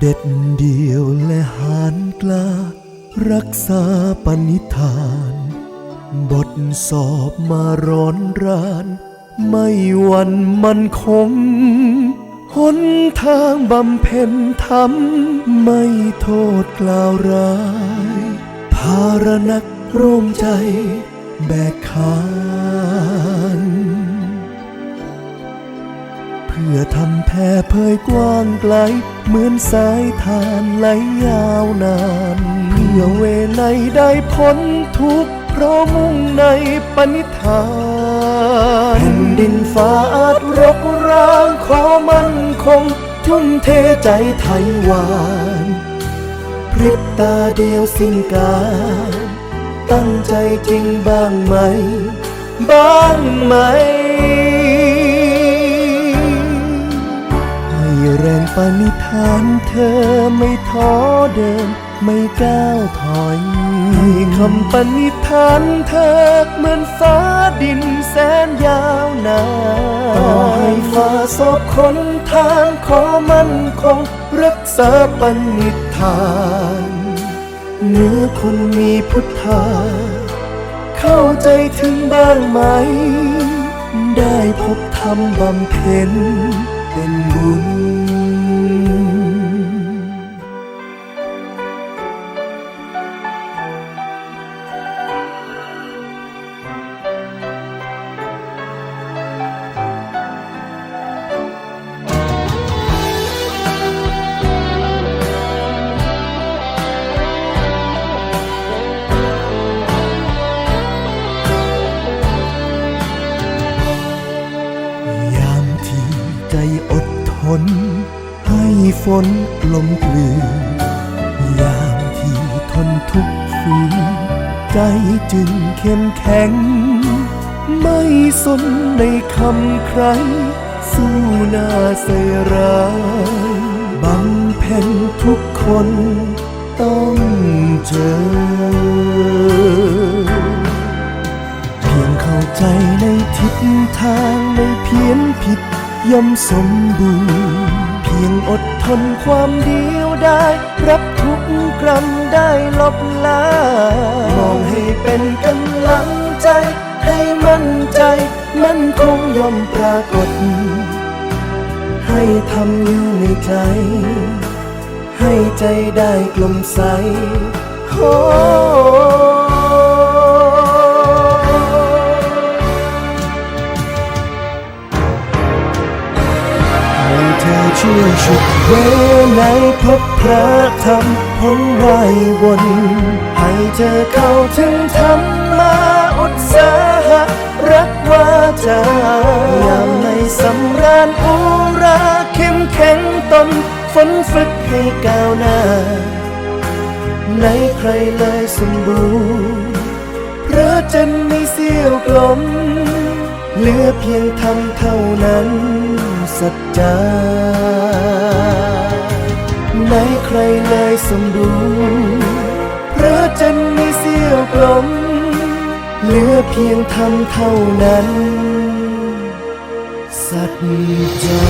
เด็ดเดียวและหานกล้า รักษาปณิธาน บทสอบมาร้อนราน ไม่วันมันคงหนทางบำเพ็ญธรรม ไม่โทษกล่าวร้าย ภารนักร่วมใจแบกขาน พื่อทำแผ่เผยกว้างไกล เหมือนสายทานไหลยาวนาน เพื่อเวไนได้พ้นทุกข์เพราะมุ่งในปณิธานแผ่นดินฟ้าอาจรกร้างขอมั่นคง ทุ่มเทใจไทยวานพริบตาเดียวสิ้นกาลตั้งใจจริงบ้างไหม บ้างไหม เธอไม่ท้อเดิน ไม่ก้าวถอยคำปณิธานเธอเหมือนฟ้าดินแสนยาวนานต่อให้ฟ้าสอบคนทางขอมั่นคงรักษาปณิธานเนื้อคุณมีพุทธา เข้าใจถึงบ้างไหม ได้พบธรรมบำเพ็ญเป็นบุญ ใจอดทน ให้ฝนกลมกลืนยามที่ทนทุกข์ฝืนใจจึงเข้มแข็ง ไม่สนในคำใคร สู้หน้าใส่ร้ายบำเพ็ญทุกคนต้องเจอ เพียงเข้าใจในทิศทางไม่เพี้ยนผิด ย่อมสมบูรณ์ เพียงอดทนความเดียวได้ รับทุกกรรมได้ลบลามองให้เป็นกำลังใจ ให้มั่นใจ มันคงย่อมปรากฏ ให้ทำอยู่ในใจให้ใจได้กลมใสโอ้ ช่วยฉุดเวในพบพระธรรมพ้นไหววน ให้เธอเข้าถึงธรรมาอุตสาหะรักวาจายามในสำราญอุราเข้มแข็งตนฝนฝึกให้ก้าวหน้าในใครเลยสมบูรณ์พระจันทร์ไม่เสี้ยวกลมเหลือเพียงทำเท่านั้น สัจจาในใครเลยสมบูรณ์พระจันทร์มีเสี้ยวกลม เหลือเพียงทำเท่านั้น สัจจา